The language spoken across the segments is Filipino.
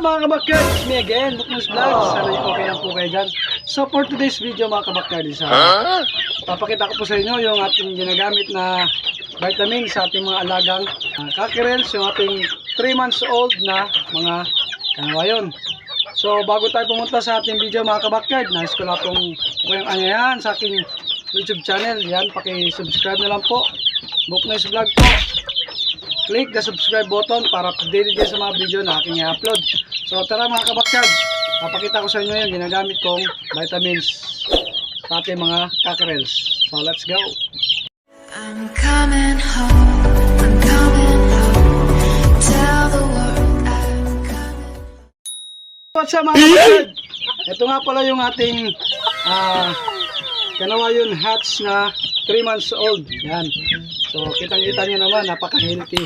up mga kabakyard? It's me again, Buknos Vlog. Sana yung okay lang po kayo dyan. So for today's video mga kabakyard, isa, papakita ko po sa inyo yung ating ginagamit na vitamin sa ating mga alagang uh, cockerels, yung ating 3 months old na mga kanawayon. So bago tayo pumunta sa ating video mga kabakyard, nais ko lang pong po yung ano yan sa aking YouTube channel. Yan, paki-subscribe na lang po. Buknos Vlog po click the subscribe button para updated kayo sa mga video na aking i-upload. So tara mga kabakyard, papakita ko sa inyo yung ginagamit kong vitamins ating mga cockerels. So let's go! I'm coming home. I'm coming home. Tell the world I'm coming. What's up mga kabakyard? Ito nga pala yung ating ah kanawayon hatch na 3 months old. Yan. So kitang-kita nyo naman, napaka-healthy.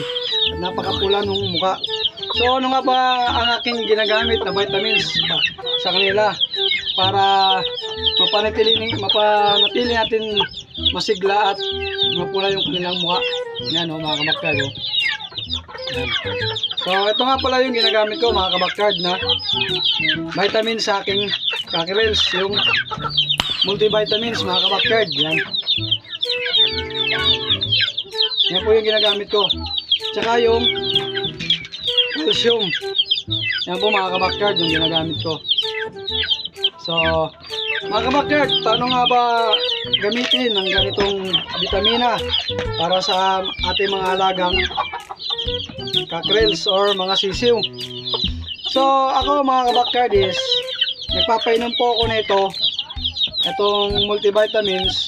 At napakapula ng mukha. So ano nga ba ang aking ginagamit na vitamins pa, sa kanila para mapanatili, mapanatili natin masigla at mapula yung kanilang mukha. Yan o mga kabakyard. Oh. Yan. So ito nga pala yung ginagamit ko mga kabakyard na vitamin sa aking cockerels. Yung multivitamins mga kabakyard. Yan. Yan po yung ginagamit ko. Tsaka yung calcium. Yan po mga kabakyard yung ginagamit ko. So, mga kabakyard, paano nga ba gamitin ang ganitong vitamina para sa ating mga alagang cockerels or mga sisiw? So, ako mga kabakyard is, nagpapainom po ako nito, itong multivitamins,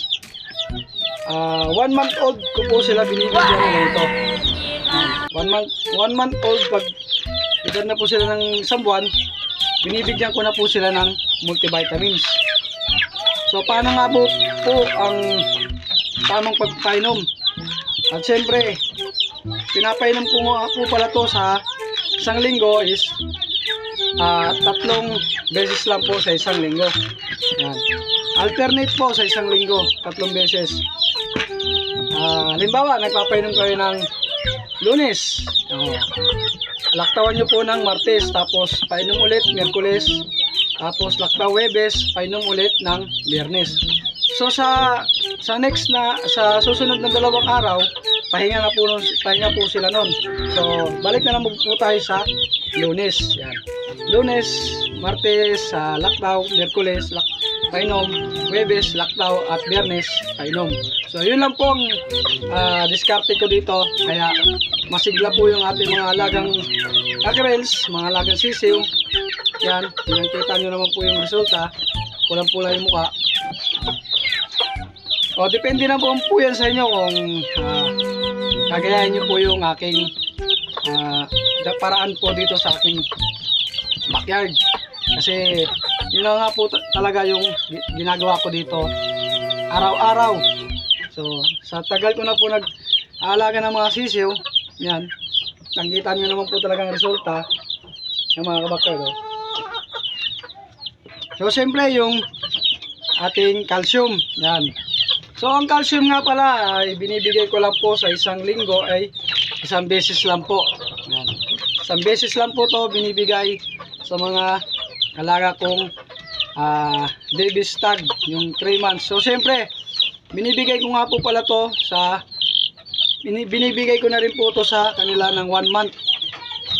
Ah, one month old ko po sila binibigyan ng ganito. One month, one month old pag edad na po sila ng isang buwan, binibigyan ko na po sila ng multivitamins. So paano nga po, po ang tamang pagpainom? At syempre, pinapainom ko nga po pala to sa isang linggo is ah, tatlong beses lang po sa isang linggo. Yan. Alternate po sa isang linggo, tatlong beses. Ah, halimbawa, nagpapainom kayo ng lunes. Oh. Laktawan nyo po ng martes, tapos painom ulit merkules, tapos laktaw webes, painom ulit ng biyernes. So sa sa next na sa susunod na dalawang araw, pahinga na po pahinga po sila noon. So balik na lang po tayo sa lunes. Yan. Lunes, martes, sa laktaw, merkules, lak painom, webes, laktaw at biyernes, painom. So yun lang po ang ah, diskarte ko dito. Kaya masigla po yung ating mga alagang cockerels, mga alagang sisiw. Yan, kita nyo naman po yung resulta. Pulang-pula yung mukha. O, depende na po po yan sa inyo kung ah, kagayahin nyo po yung aking ah, da- paraan po dito sa aking backyard. Kasi yun nga po ta- talaga yung gi- ginagawa ko dito araw-araw. So, sa tagal ko na po nag-aalaga ng mga sisiw, yan, nakikita nyo naman po talagang resulta ng mga kabakter. Oh. So, siyempre yung ating calcium, yan. So, ang calcium nga pala ay binibigay ko lang po sa isang linggo ay isang beses lang po. Yan. Isang beses lang po to binibigay sa mga alaga kong ah baby stag, yung 3 months. So, siyempre, binibigay ko nga po pala to sa bini- binibigay ko na rin po to sa kanila ng 1 month.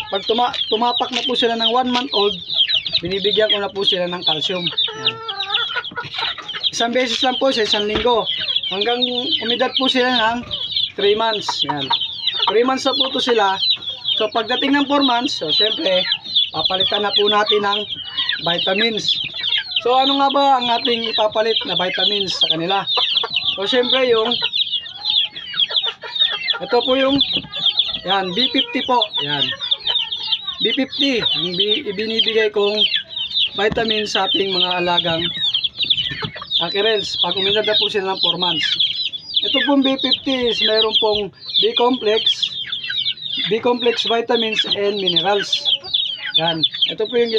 Pag tuma, tumapak na po sila ng 1 month old, binibigyan ko na po sila ng calcium. Yan. Isang beses lang po sa isang linggo. Hanggang umidad po sila ng 3 months. Yan. 3 months na po to sila. So pagdating ng 4 months, so syempre, papalitan na po natin ng vitamins. So ano nga ba ang ating ipapalit na vitamins sa kanila? So syempre yung ito po yung yan, B50 po. Yan. B50 ang bi- ibinibigay kong vitamin sa ating mga alagang Akirels, pag uminad na po sila ng 4 months. Ito pong B50 is mayroon pong B-complex, B-complex vitamins and minerals. Yan. Ito po yung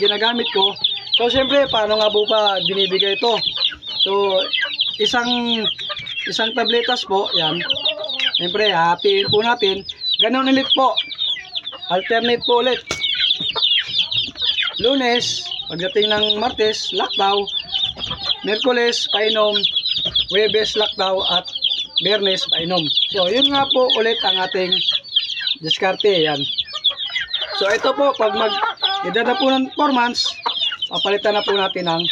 ginagamit ko. So, siyempre, paano nga po ba binibigay ito? So, isang isang tabletas po, yan. Siyempre, hatiin po natin. Ganun ulit po. Alternate po ulit. Lunes, pagdating ng Martes, lakdaw. Merkules, painom. Webes, lakdaw. At Bernes, painom. So, yun nga po ulit ang ating diskarte. Yan. So, ito po, pag mag edad na po ng 4 months, papalitan na po natin ng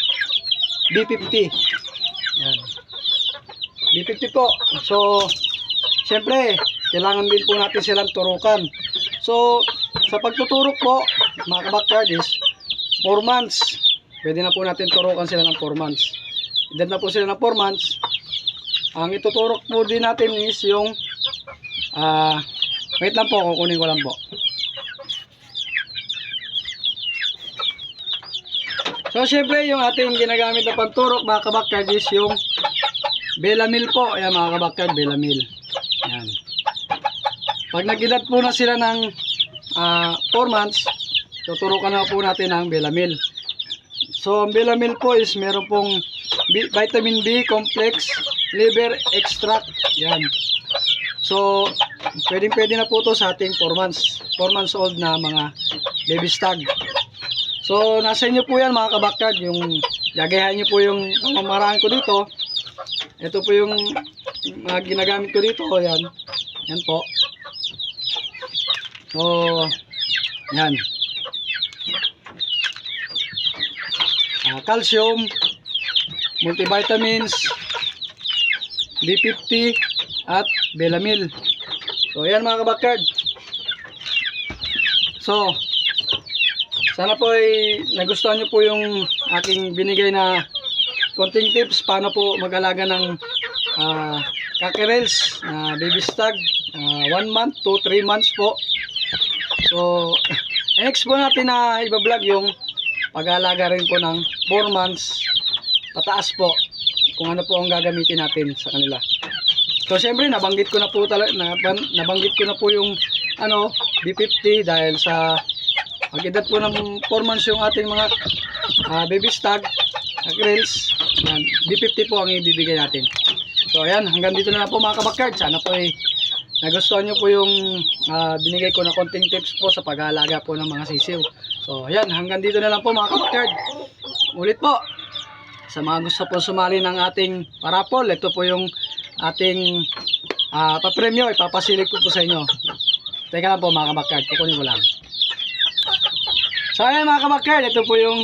B50. Yan. B50 po. So, syempre, kailangan din po natin silang turukan. So, sa pagtuturok po, mga kabackyard is 4 months. Pwede na po natin turukan sila ng 4 months. Edad na po sila ng 4 months. Ang ituturok po din natin is yung ah wait lang po, kukunin ko lang po. So, syempre, yung ating ginagamit na panturok, mga kabackyard, is yung Belamil po. Ayan, mga kabackyard, Belamil. Ayan. Pag nag-edad po na sila ng 4 months, tuturukan na po natin ang Belamil. So, ang Belamil po is meron pong B- vitamin B complex liver extract. Yan. So, pwedeng pwede na po to sa ating 4 months. 4 months old na mga baby stag. So, nasa inyo po yan mga kabakyard. Yung gagayahan nyo po yung pamamaraan ko dito. Ito po yung mga ginagamit ko dito. Yan. Yan po. So, yan. Ah, calcium, multivitamins, B50, at Belamil. So, yan mga kabakyard. So, sana po ay nagustuhan nyo po yung aking binigay na konting tips paano po mag-alaga ng uh, kakirels na baby stag 1 month to 3 months po. So, next po natin na ibablog yung pag-aalaga rin po ng 4 months pataas po kung ano po ang gagamitin natin sa kanila. So, syempre, nabanggit ko na po talaga, nabanggit ko na po yung ano, B50 dahil sa pag edad po ng 4 months yung ating mga ah, baby stag, uh, grills, yan, B50 po ang ibibigay natin. So ayan, hanggang dito na lang po mga kabakyard. Sana po ay nagustuhan nyo po yung ah, binigay ko na konting tips po sa pag-aalaga po ng mga sisiw. So ayan, hanggang dito na lang po mga kabakyard. Ulit po, sa mga gusto po sumali ng ating parapol, ito po yung ating ah, papremyo, ipapasilip ko po sa inyo. Teka lang po mga kabakyard, kukunin ko lang. So ayan mga kabakyard, ito po yung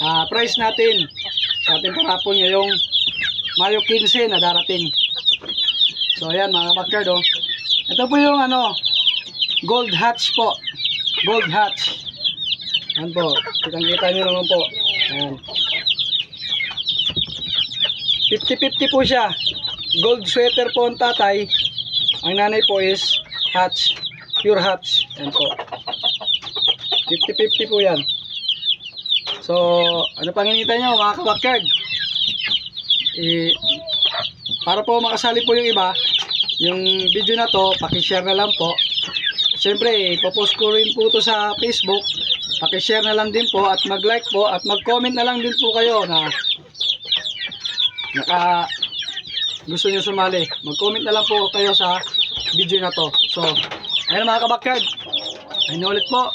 ah, price natin sa ating parapol ngayong Mayo 15 na darating. So ayan mga kabakyard oh. Ito po yung ano, gold hatch po. Gold hatch. Yan po, kitang kita nyo naman po. Ayan. 50-50 po siya. Gold sweater po ang tatay. Ang nanay po is hatch. Pure hatch. Yan po. 50-50 po yan. So, ano pang hinihintay nyo mga kabakyard? Eh, para po makasali po yung iba, yung video na to, pakishare na lang po. Siyempre, ipopost ko rin po to sa Facebook. Pakishare na lang din po at mag-like po at mag-comment na lang din po kayo na naka gusto nyo sumali. Mag-comment na lang po kayo sa video na to. So, ayun mga kabakyard. Ayun ulit po.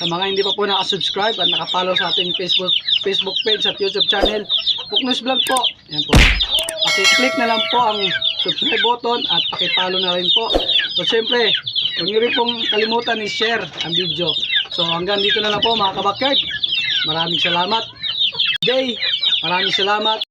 Sa mga hindi pa po nakasubscribe at nakapollow sa ating Facebook Facebook page at YouTube channel, Puknos Vlog po. Ayan po. Paki-click na lang po ang subscribe button at paki-follow na rin po. So, syempre, huwag niyo rin pong kalimutan i-share ang video. So, hanggang dito na lang po mga kabakyard. Maraming salamat. Day, maraming salamat.